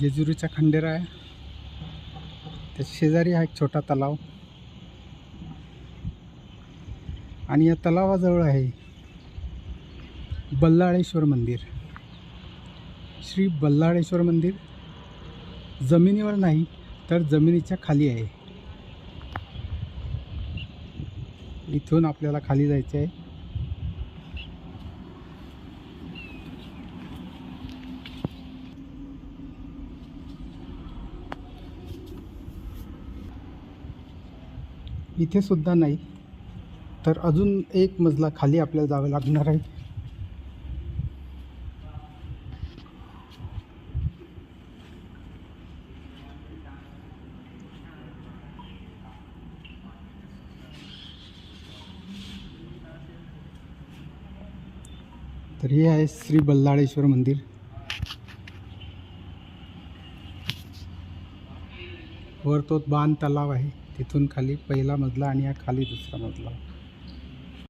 जेजुरीचा खंडेरा आहे. त्या शेजारी हा एक छोटा तलाव. आणि या तलावाजवळ आहे बल्लाळेश्वर मंदिर. श्री बल्लाळेश्वर मंदिर जमिनीवर नाही तर जमिनीच्या खाली आहे. इथून आपल्याला खाली जायचे आहे इथे सुद्धा नाही. तर अजून एक मजला खाली आपल्याला जावं लागणार आहे. तर हे आहे श्री बल्लाळेश्वर मंदिर. वर तो बाण तलाव आहे. तिथून खाली पहिला मजला आणि या खाली दुसरा मजला.